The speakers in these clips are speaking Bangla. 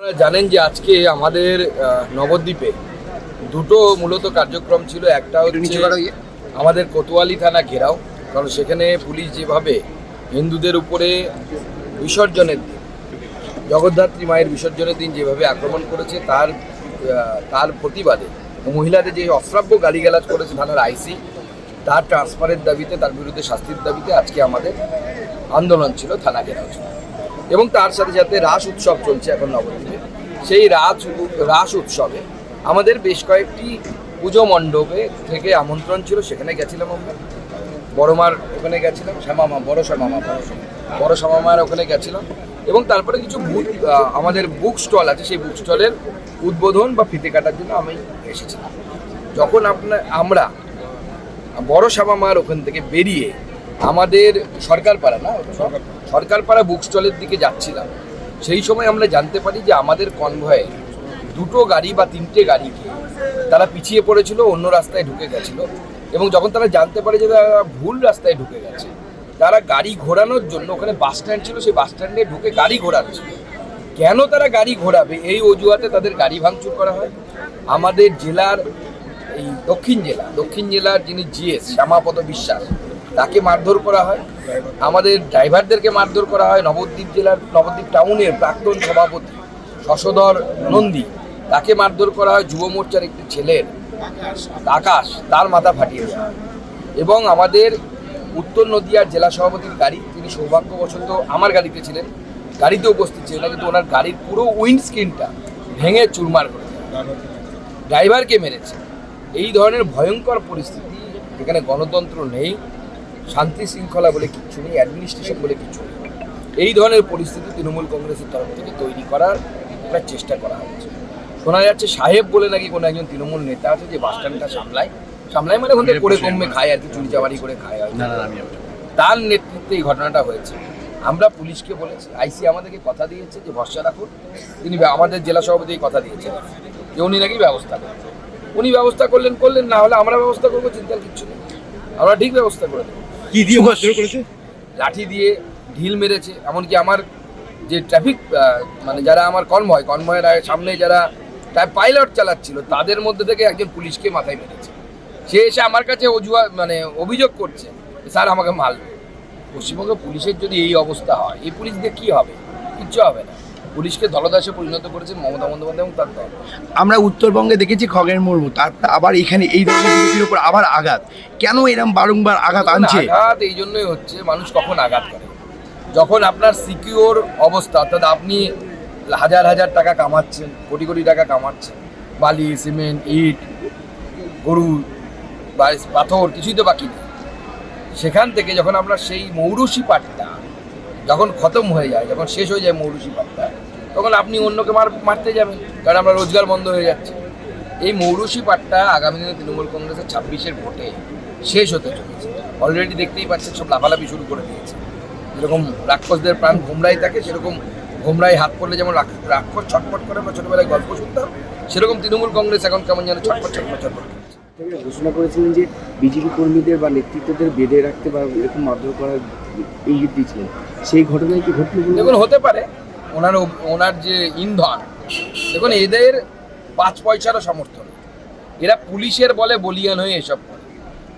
আপনারা জানেন যে আজকে আমাদের নবদ্বীপে দুটো মূলত কার্যক্রম ছিল। একটা হচ্ছে আমাদের কোতোয়ালি থানা ঘেরাও কারণ সেখানে পুলিশ যেভাবে হিন্দুদের উপরে বিসর্জনের দিন জগদ্ধাত্রী মায়ের বিসর্জনের দিন যেভাবে আক্রমণ করেছে তার তার প্রতিবাদে মহিলাদের যে অশ্রাব্য গালিগালাজ করেছে থানার আইসি তার ট্রান্সফারের দাবিতে তার বিরুদ্ধে শাস্তির দাবিতে আজকে আমাদের আন্দোলন ছিল থানা ঘেরাও ছিল। এবং তার সাথে সাথে রাস উৎসব চলছে এখন নবদ্বীপে। সেই রাস রাস উৎসবে আমাদের বেশ কয়েকটি পুজো মণ্ডপে থেকে আমন্ত্রণ ছিল, সেখানে গেছিলাম আমরা। বড়মার ওখানে গেছিলাম, শ্যামামা, বড় শ্যামামা, বড়। বড় শ্যামামার ওখানে গেছিলাম। এবং তারপরে কিছু আমাদের বুক স্টল আছে, সেই বুক স্টলের উদ্বোধন বা ফিতে কাটার জন্য আমি এসেছিলাম। যখন আপনার আমরা বড় শ্যামামার ওখান থেকে বেরিয়ে আমাদের সরকার পাড়া না সরকার পাড়া বুক স্টলের দিকে যাচ্ছিলাম। সেই সময় আমরা জানতে পারি যে আমাদের কনভয়ে দুটো গাড়ি বা তিনটে গাড়িকে তারা পিছিয়ে পড়েছিল, অন্য রাস্তায় ঢুকে গেছিল এবং যখন তারা জানতে পারে যে তারা ভুল রাস্তায় ঢুকে গেছে, তারা গাড়ি ঘোরানোর জন্য ওখানে বাস স্ট্যান্ড ছিল, সেই বাস স্ট্যান্ডে ঢুকে গাড়ি ঘোরাচ্ছিল কেন তারা গাড়ি ঘোরাবে? এই অজুহাতে তাদের গাড়ি ভাঙচুর করা হয়। আমাদের জেলার এই দক্ষিণ জেলা, দক্ষিণ জেলার যিনি জিএস শ্যামাপদ বিশ্বাস তাকে মারধর করা হয়। আমাদের ড্রাইভারদেরকে মারধর করা হয়। নবদ্বীপ জেলার, নবদ্বীপ টাউনের প্রাক্তন সভাপতি শশধর নন্দী তাকে মারধর করা হয়। যুব মোর্চার একটি ছেলের আকাশ, তার মাথা ফাটিয়ে দেওয়া এবং আমাদের উত্তর নদিয়ার জেলা সভাপতির গাড়ি, তিনি সৌভাগ্যবশত আমার গাড়িতে ছিলেন। গাড়িতে উপস্থিত ছিলেন কিন্তু ওনার গাড়ির পুরো উইন্ড স্ক্রিনটা ভেঙে চুরমার করে ড্রাইভারকে মেরেছে। এই ধরনের ভয়ঙ্কর পরিস্থিতি, যেখানে গণতন্ত্র নেই শান্তি শৃঙ্খলা বলে কিচ্ছু নেই অ্যাডমিনিস্ট্রেশন বলে কিছু নেই। এই ধরনের পরিস্থিতি তৃণমূল কংগ্রেসের তরফ থেকে তৈরি করার একটা চেষ্টা করা হচ্ছে। শোনা যাচ্ছে সাহেব বলে নাকি কোনো একজন তৃণমূল নেতা আছে যে বাস স্ট্যান্ডটা সামলায়। সামলায় মানে ওখান করে কমবে খায় আর কি চুরি চাবারি করে খায় হয়তো। তার নেতৃত্বে এই ঘটনাটা হয়েছে। আমরা পুলিশকে বলেছি আইসি আমাদেরকে কথা দিয়েছে যে ভরসা রাখুন। তিনি আমাদের জেলা সভাপতি কথা দিয়েছেন যে উনি নাকি ব্যবস্থা করবেন। উনি ব্যবস্থা করলেন করলেন না হলে আমরা ব্যবস্থা করব চিন্তার কিচ্ছু নেই। আমরা ঠিক ব্যবস্থা করে দেবো। কি দিয়ে মারধর করেছে? লাঠি দিয়ে ঢিল মেরেছে এমনকি আমার যে ট্রাফিক মানে যারা আমার কনভয় কনভয়ের সামনে যারা পাইলট চালাচ্ছিল তাদের মধ্যে থেকে একজন পুলিশকে মাথায় মেরেছে। সে এসে আমার কাছে অজুহা মানে অভিযোগ করছে স্যার আমাকে মারল। পশ্চিমবঙ্গ পুলিশের যদি এই অবস্থা হয় এই পুলিশ দিয়ে কী হবে? কিচ্ছু হবে না। পুলিশকে দলদাসে পরিণত করেছেন মমতা বন্দ্যোপাধ্যায় এবং তার দল। আমরা উত্তরবঙ্গে দেখেছি খগেন মুর্মু তারপর আবার এখানে এই ধরনের বিজেপির উপর আবার আঘাত। কেন এরকম বারংবার আঘাত আনছে? আঘাত এই জন্যই হচ্ছে মানুষ কখন আঘাত করে। যখন আপনার সিকিওর অবস্থা অর্থাৎ আপনি হাজার হাজার টাকা কামাচ্ছেন কোটি কোটি টাকা কামাচ্ছেন বালি সিমেন্ট ইট গরু বা পাথর কিছুই তো বাকি নেই। সেখান থেকে যখন আপনার সেই মৌরুষি পাটটা যখন খতম হয়ে যায় যখন শেষ হয়ে যায় মৌরুষি পাটটা তখন আপনি অন্যকে মার মারতে যাবেন কারণ আমরা রোজগার বন্ধ হয়ে যাচ্ছে। এই মৌরুষি পাটটা আগামী দিনে তৃণমূল কংগ্রেসের ছাব্বিশের ভোটে শেষ হতে চলেছে। অলরেডি দেখতেই পাচ্ছেন সব লাফালাফি শুরু করে দিয়েছে। যেরকম রাক্ষসদের প্রাণ ঘোমরাই থাকে সেরকম ঘোমরাই হাত পড়লে যেমন রাক্ষস ছটফট করে আমরা ছোটবেলায় গল্প শুনতাম সেরকম তৃণমূল কংগ্রেস এখন কেমন যেন ছটফট করছে। তিনি ঘোষণা করেছিলেন যে বিজেপি কর্মীদের বা নেতৃত্বদের বেঁধে রাখতে বা এরকম মারধর করার ইঙ্গিত দিয়েছিলেন সেই ঘটনায় কি ঘটল দেখুন হতে পারে ওনার ওনার যে ইন্ধন, দেখুন এদের পাঁচ পয়সারও সমর্থন এরা পুলিশের বলে বলিয়ান হয়ে এসব করে।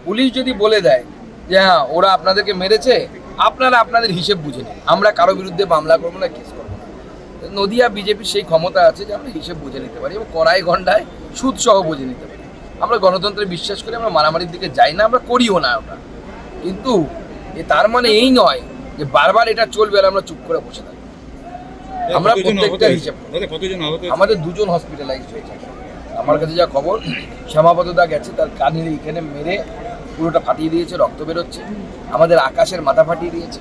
পুলিশ যদি বলে দেয় যে হ্যাঁ ওরা আপনাদেরকে মেরেছে, আপনারা আপনাদের হিসেব বুঝে নিন। আমরা কারও বিরুদ্ধে মামলা করব না, কেস করব নদিয়া বিজেপির সেই ক্ষমতা আছে যে আমরা হিসেব বুঝে নিতে পারি এবং কড়াই ঘন্টায় সুদ সহ বুঝে নিতে পারি। আমরা গণতন্ত্রে বিশ্বাস করি, আমরা মারামারির দিকে যাই না, আমরা করিও না ওটা। কিন্তু তার মানে এই নয় যে বারবার এটা চলবে আর আমরা চুপ করে বসে থাকব। আমরা প্রত্যেকটা হিসেব আমাদের দুজন হসপিটালাইজড হয়েছে। আমার কাছে যা খবর শ্যামাপদদা গেছে তার কানের এইখানে মেরে পুরোটা ফাটিয়ে দিয়েছে রক্ত বেরোচ্ছে। আমাদের আকাশের মাথা ফাটিয়ে দিয়েছে।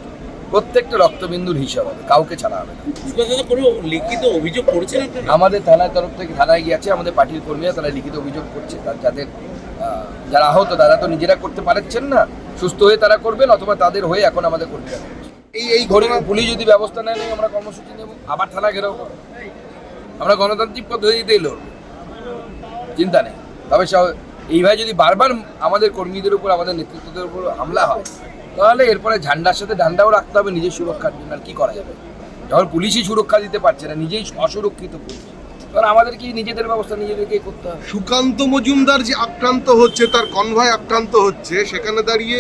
প্রত্যেকটা রক্তবিন্দুর হিসাব হবে কাউকে ছাড়া হবে কোনো লিখিত অভিযোগ করেছেন আমাদের থানার তরফ থেকে থানায় গিয়েছে আমাদের পার্টির কর্মীরা তারা লিখিত অভিযোগ করছে। তার যাদের যারা আহত তারা তো নিজেরা করতে পারছেন না। সুস্থ হয়ে তারা করবেন অথবা তাদের হয়ে এখন আমাদের কর্মীরা এই এই ঘটনা পুলিশ যদি ব্যবস্থা নেয় আমরা কর্মসূচি নেব। আবার থানা ঘেরাও করব। আমরা গণতান্ত্রিক পদ্ধতিতেই লড়ব। চিন্তা নেই। তবে এইভাবে যদি বারবার আমাদের কর্মীদের উপর, আমাদের নেতৃত্বদের উপর হামলা হয়, তাহলে এরপরে ঝান্ডার সাথে ঝান্ডাও রাখতে হবে নিজের সুরক্ষার জন্য। আর কি করা যাবে? যখন পুলিশই সুরক্ষা দিতে পারছে না, নিজেই অসুরক্ষিত পুলিশ। তখন আমাদের কি নিজেদের ব্যবস্থা নিজেদেরকেই করতে হবে? সুকান্ত মজুমদার যে আক্রান্ত হচ্ছে, তার কনভয় আক্রান্ত হচ্ছে, সেখানে দাঁড়িয়ে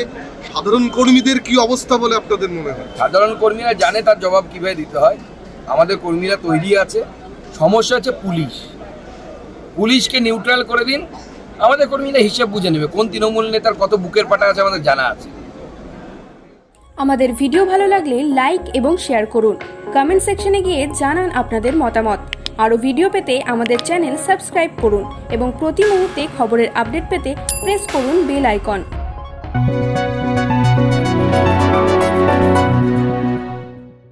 সাধারণ কর্মীদের কি অবস্থা বলে আপনাদের মনে হয়? সাধারণ কর্মীরা জানে তার জবাব কীভাবে দিতে হয়। আমাদের কর্মীরা তৈরি আছে। সমস্যা হচ্ছে পুলিশ। পুলিশকে নিউট্রাল করে দিন। আমাদের কর্মীরা হিসেব বুঝে নেবে কোন তৃণমূল নেতার কত বুকের পাটা আছে আমাদের জানা আছে। আমাদের ভিডিও ভালো লাগলে লাইক এবং শেয়ার করুন। কমেন্ট সেকশনে গিয়ে জানান আপনাদের মতামত। আরও ভিডিও পেতে আমাদের চ্যানেল সাবস্ক্রাইব করুন এবং প্রতি মুহূর্তে খবরের আপডেট পেতে প্রেস করুন বেল আইকন